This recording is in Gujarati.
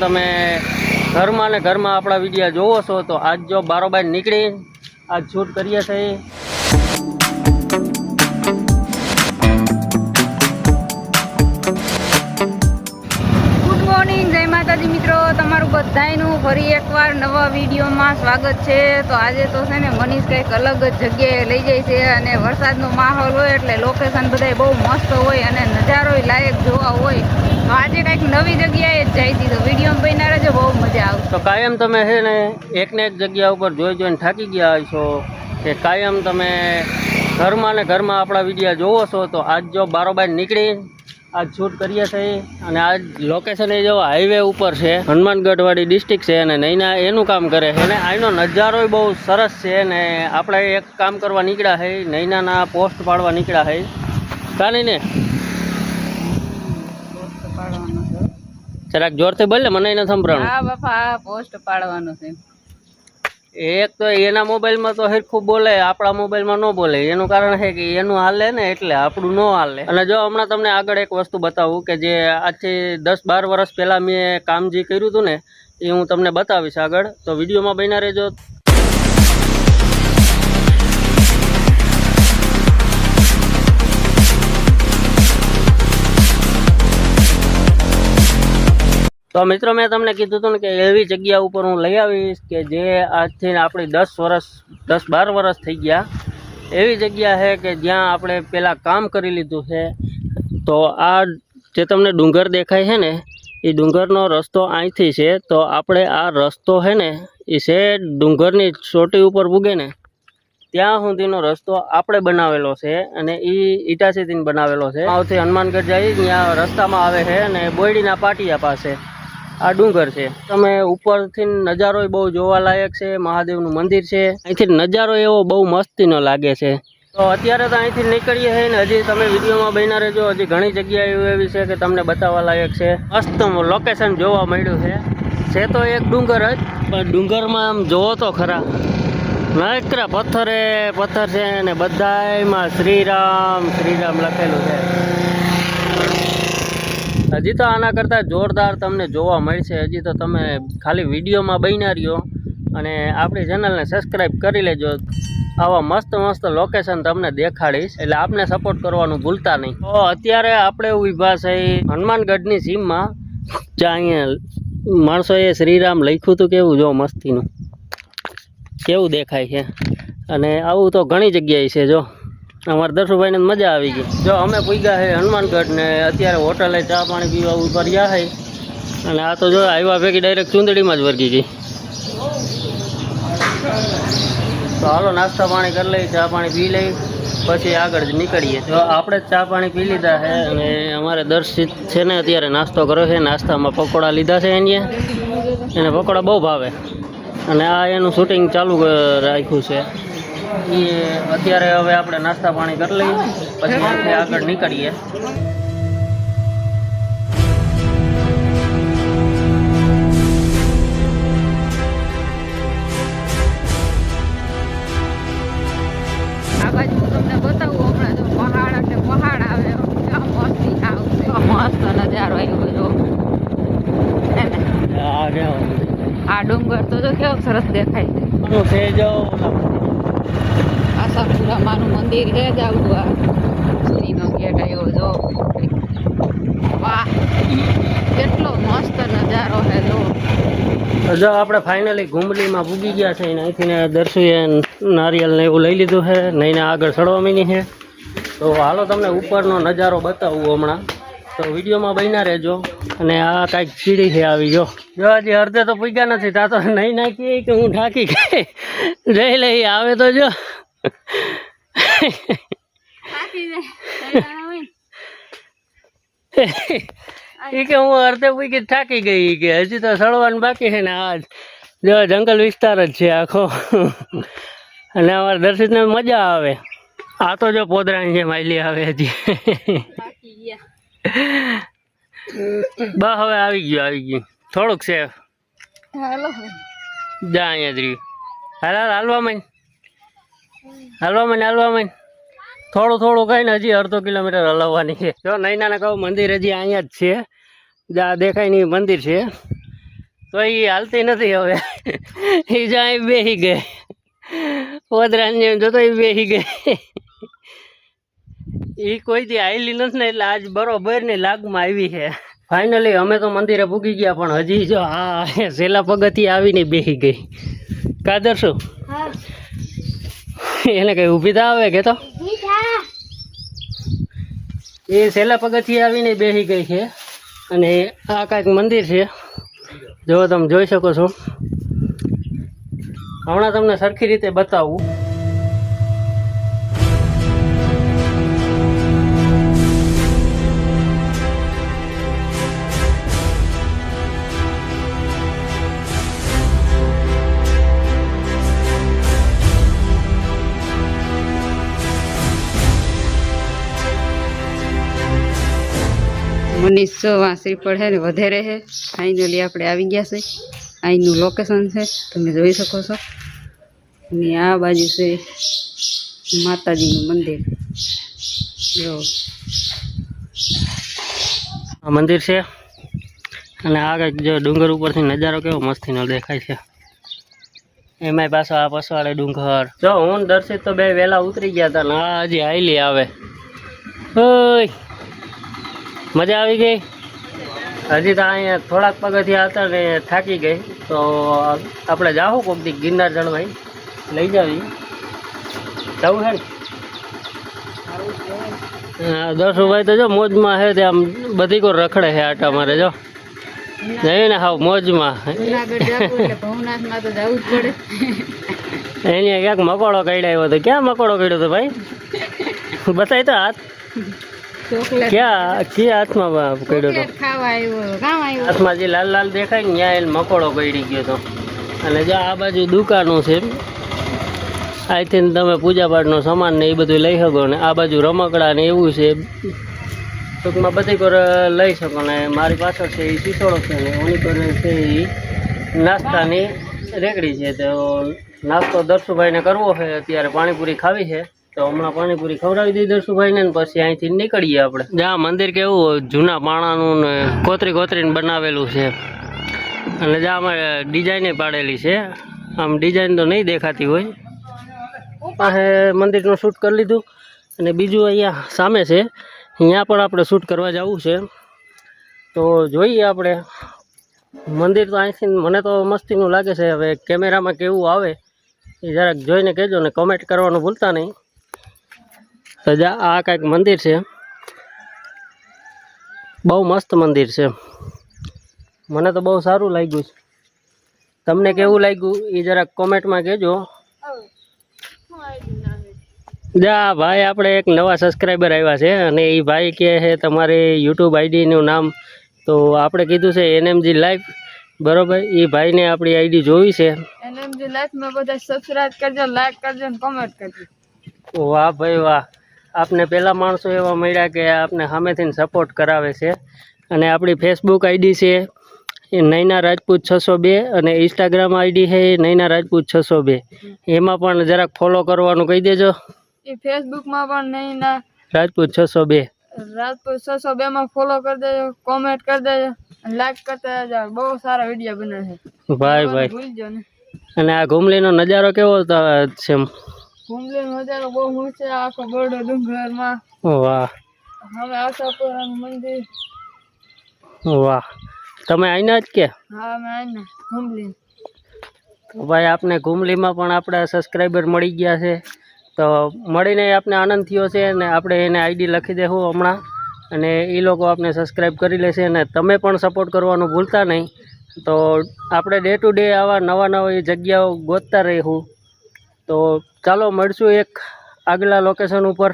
તમે ઘરમાં ને ઘરમાં આપણા વિડીયા જોવો છો, તો આજ જો બારોબાર નીકળી, આજ શૂટ કરીએ છીએ ગુડ મોર્નિંગ જય માતાજી મિત્રો. તમારું બધાનું ફરી એકવાર નવા વિડીયોમાં સ્વાગત છે. તો આજે તો છે ને મનીષ કંઈક અલગ જ જગ્યાએ લઈ જાય છે અને વરસાદનો માહોલ હોય એટલે લોકેશન બધાય બહુ મસ્ત હોય અને નજારોય લાયક જોવા હોય. તો આજે કંઈક નવી જગ્યાએ જ જાય છે. તો વિડીયોમાં બન્યા રહેજો, બહુ મજા આવશે. તો કાયમ તમે છે ને એકને એક જગ્યા ઉપર જોઈ જોઈને થાકી ગયા છો કે કાયમ તમે ઘરમાં ને ઘરમાં આપણા વિડીયા જોવો છો, તો આજ જો બારોબાર નીકળી આજ શૂટ કરીએ છીએ અને આજ લોકેશન એ જો હાઈવે ઉપર છે હનુમાનગઢ વાળી ડિસ્ટ્રિક્ટ છે અને નૈના એનું કામ કરે છે અને આનો નજારો બહુ સરસ છે ને આપણે એક કામ કરવા નીકળ્યા છે નૈનાના પોસ્ટ પાડવા નીકળ્યા છે. કાની ને? જરાક જોરથી બોલ ને મને એને સંભળાણું હા બાપા આ પોસ્ટ પાડવાનો છે. એક તો એના મોબાઈલમાં તો હરખું બોલે, આપણા મોબાઈલમાં ન બોલે. એનું કારણ છે કે એનું હાલે ને એટલે આપણું ન હાલે. અને જો હમણાં તમને આગળ એક વસ્તુ બતાવું કે જે આજથી દસ બાર વર્ષ પહેલાં મેં કામ જે કર્યું હતું ને, એ હું તમને બતાવીશ આગળ. તો વિડીયોમાં બન્યા રહેજો. તો મિત્રો મેં તમને કીધું હતું ને કે એવી જગ્યા ઉપર હું લઈ આવીશ કે જે આજથી આપણી દસ વર્ષ, દસ બાર વર્ષ થઈ ગયા. એવી જગ્યા છે કે જ્યાં આપણે પહેલાં કામ કરી લીધું છે. તો આ જે તમને ડુંગર દેખાય છે ને, એ ડુંગરનો રસ્તો અહીંથી છે. તો આપણે આ રસ્તો છે ને, એ છે ડુંગરની ચોટી ઉપર પૂગે ને, ત્યાં સુધીનો રસ્તો આપણે બનાવેલો છે અને એ ઈટાસીથી બનાવેલો છે. આવતી હનુમાનગઢ જઈ ત્યાં રસ્તામાં આવે છે અને બોયડીના પાટિયા પાસે. આ ડુંગર છે. તમે ઉપરથી નજારો બહુ જોવાલાયક છે, મહાદેવનું મંદિર છે. અહીંથી નજારો એવો બહુ મસ્તીનો લાગે છે. તો અત્યારે તો અહીંથી નીકળીએ છીએ ને, હજી તમે વિડીયોમાં બન્યા રહેજો. હજી ઘણી જગ્યા એવી એવી છે કે તમને બતાવવા લાયક છે. મસ્ત લોકેશન જોવા મળ્યું છે. છે તો એક ડુંગર જ, પણ ડુંગરમાં આમ જોવો તો ખરા. નકરા પથ્થરે પથ્થર છે ને બધામાં શ્રીરામ શ્રીરામ લખેલું છે. હજી તો આના કરતાં જોરદાર તમને જોવા મળશે. હજી તો તમે ખાલી વિડીયોમાં બન્યા રહ્યો અને આપણી ચેનલને સબસ્ક્રાઈબ કરી લેજો. આવા મસ્ત મસ્ત લોકેશન તમને દેખાડીશ. એટલે આપને સપોર્ટ કરવાનું ભૂલતા નહીં. તો અત્યારે આપણે ઊભા છે હનુમાનગઢની સીમમાં. જ્યાં અહીંયા માણસોએ શ્રીરામ લખ્યું હતું કેવું જો મસ્તીનું. કેવું દેખાય છે. અને આવું તો ઘણી જગ્યાએ છે જો. અમારા દર્શુભાઈને મજા આવી ગઈ. જો અમે પૂગ્યા છે હનુમાનગઢ ને અત્યારે હોટલે ચા પાણી પીવા ઉપર ગયા છે અને આ તો જો આવ્યા ભેગી ડાયરેક્ટ ચૂંદડીમાં જ વર્ગી ગઈ. તો હાલો નાસ્તા પાણી કરી લઈ ચા પાણી પી લઈ પછી આગળ જ નીકળીએ. જો આપણે ચા પાણી પી લીધા છે અને અમારે દર્શિત છે ને અત્યારે નાસ્તો કર્યો છે. નાસ્તામાં પકોડા લીધા છે એને એને પકોડા બહુ ભાવે. અને આ એનું શૂટિંગ ચાલુ રાખ્યું છે. એ અત્યારે હવે આપણે નાસ્તા પાણી કરી લઈએ પછી આગળ નીકળીએ. આશાપુરા માનું મંદિર છે જ આવું આ. શ્રીનો ગેટ આવ્યો જો. વાહ, કેટલો મસ્ત નજારો છે જો. જો આપણે ફાઇનલી ઘુમલીમાં ભૂગી ગયા છે અને અહીંથી દર્શુએ નારિયેલ ને એવું લઈ લીધું છે નહીં આગળ ચડવા મીની છે. તો હાલો તમને ઉપરનો નજારો બતાવું હમણાં. તો વિડીયોમાં બન્યા રહેજો. અને આ કાંઈક સીડી છે આવી, જો. જો હજી અડધે તો પૂગ્યા નથી, તા તો નહીં નાખી કે હું ઢાંકી ગઈ લઈ લઈ, આવે તો જો. એ કે હું અડધે પૂગી થાકી ગઈ કે. હજી તો સળવાનું બાકી છે ને આ જો જંગલ વિસ્તાર જ છે આખો. અને અમારા દર્શિતને મજા આવે. આ તો જો પોદરાની છે માયલી આવે હજી. બસ હવે આવી ગયું આવી ગયું. થોડુંક છે. જા અહીંયા જ રહ્યું. હાલ હાલ હાલવા મન હાલવા મન હાલવા મન થોડું થોડું કઈ ને હજી અડધો કિલોમીટર હલાવવાની છે. જો નૈનાને કહું મંદિર હજી અહીંયા જ છે. જ્યાં દેખાય નહીં મંદિર છે. તો એ હાલતી નથી હવે. એ જાય બેસી ગઈ. પોદરાની જેમ જોતો એ બેસી ગઈ. એ કોઈથી આવેલી નથી ને એટલે આજ બરોબર ને લાગમાં આવી છે. ફાઇનલી અમે તો મંદિરે પૂગી ગયા પણ હજી જો આ સેલા પગથી આવીને બેસી ગઈ. કાદર શું? એને કઈ ઊભી તો આવે કે તો? એ સેલા પગથી આવીને બેસી ગઈ છે અને આ કાંઈક મંદિર છે. જો તમે જોઈ શકો છો. હમણાં તમને સરખી રીતે બતાવું. જો આ છે ને વધારે છે ફાઇનલી આપણે આવી ગયા છે. અહીંનું લોકેશન છે. તમે જોઈ શકો છો. અને આ બાજુ છે માતાજીનું મંદિર. જો. આ મંદિર છે. અને આગળ જો ડુંગર ઉપરથી નજારો કેવો મસ્તીનો દેખાય છે. એમાંય પાછો આ પસવાડે ડુંગર. જો, હું દર્શિત તો બે વહેલા ઉતરી ગયા હતા ને આ હજી આયલી આવે. ઓય. મજા આવી ગઈ? હજી તો અહીંયા થોડાક પગથિયા હતા ને થાકી ગઈ. તો આપણે જાહું કોકથી ગિરનાર ચડવાઈ લઈ જાવી. જવું છે ને? દસ દર્શુભાઈ તો જો મોજમાં છે તે આમ બધી કોઈ રખડે છે આટા મારે જો. જઈએ ને હાવ મોજમાં. જવું તો જવું એની ક્યાંક મકોડો કઈડાયો હતો. ક્યાં મકોડો કઈડ્યો હતો ભાઈ? બતાય તો હાથ. ચોકલેટ. ક્યાં ક્યાં હાથમાં કર્યો હતો ચોકલેટ ખાવા આવ્યો કામ આવ્યો. હાથમાં જે લાલ લાલ દેખાય ને ત્યાં એને મકોડો પડી ગયો હતો અને જો આ બાજુ દુકાનો છે આઈ થિંક તમે પૂજાપાઠનો સામાન ને એ બધું લઈ શકો ને આ બાજુ રમકડા ને એવું છે ટૂંકમાં બધી પર લઈ શકો ને મારી પાછળ છે એ શીશોળો છે ને ઓની પર છે એ નાસ્તાની રેકડી છે. તો નાસ્તો દર્શુભાઈને કરવો છે અત્યારે પાણીપુરી ખાવી છે. તો હમણાં પાણીપુરી ખવડાવી દઈએ દર્શુભાઈને ને પછી અહીંથી નીકળીએ આપણે. જ્યાં મંદિર કેવું જૂના પાણાનું ને કોતરી કોતરીને બનાવેલું છે. અને જ્યાં અમે ડિઝાઈને પાડેલી છે આમ ડિઝાઇન તો નહીં દેખાતી હોય. પાસે મંદિરનું શૂટ કરી લીધું અને બીજું અહીંયા સામે છે અહીંયા પણ આપણે શૂટ કરવા જવું છે. તો જોઈએ આપણે મંદિર તો અહીંથી મને તો મસ્તીનું લાગે છે હવે કેમેરામાં કેવું આવે એ જરાક જોઈને કહેજો ને કમેન્ટ કરવાનું ભૂલતા નહીં. તો જા આ કાંઈક મંદિર છે. બહુ મસ્ત મંદિર છે. મને તો બહુ સારું લાગ્યું છે. તમને કેવું લાગ્યું? એ જરાક કોમેન્ટમાં કહેજો. જા ભાઈ આપણે એક નવા સબસ્ક્રાઈબર આવ્યા છે અને એ ભાઈ કહે છે તમારી યુટ્યુબ આઈડીનું નામ. તો આપણે કીધું છે એનએમજી લાઈફ બરોબર? એ ભાઈને આપણી આઈડી જોઈ છે. એનએમજી લાઈફમાં બધા સબસ્ક્રાઇબ કરજો લાઈક કરજો અને કોમેન્ટ કરજો. વાહ ભાઈ વાહ. આપને પહેલાં માણસો એવા મળ્યા કે આપને સામેથી સપોર્ટ કરાવે છે. અને આપણી ફેસબુક આઈડી છે એ નૈના રાજપૂત છસો બે અને ઇન્સ્ટાગ્રામ આઈડી છે એ નૈના રાજપૂત છસો બે. એમાં પણ જરાક ફોલો કરવાનું કહી દેજો. એ ફેસબુકમાં પણ નૈના રાજપૂત છસો બે. રાજપૂત છસો બે માં ફોલો કરી દેજો કોમેન્ટ કરી દેજો લાઈક કરતા જાઓ બહુ સારા વીડિયો બને છે. ભાઈ ભાઈ. ભૂલજો ને. અને આ ઘુમલીનો નજારો કેવો છે એમ? હજારો બહુ ઊંચે આખો બરડો ડુંગરમાં. વાહ. હવે આશાપુરાનું મંદિર. વાહ. તમે આઈના જ કે? હા અમે આઈના કુંભલેન તો ભાઈ આપને કુંભલીમાં પણ આપણા સબસ્ક્રાઈબર મળી ગયા છે. તો મળીને આપને આનંદ થયો છે અને આપણે એને આઈડી લખી દેવું હમણાં. અને એ લોકો આપને સબસ્ક્રાઈબ કરી લેશે અને તમે પણ સપોર્ટ કરવાનું ભૂલતા નહીં. તો આપણે ડે ટુ ડે આવા નવા નવા એ જગ્યાઓ ગોતતા રહીશું તો ચાલો મળશું એક આગલા લોકેશન ઉપર.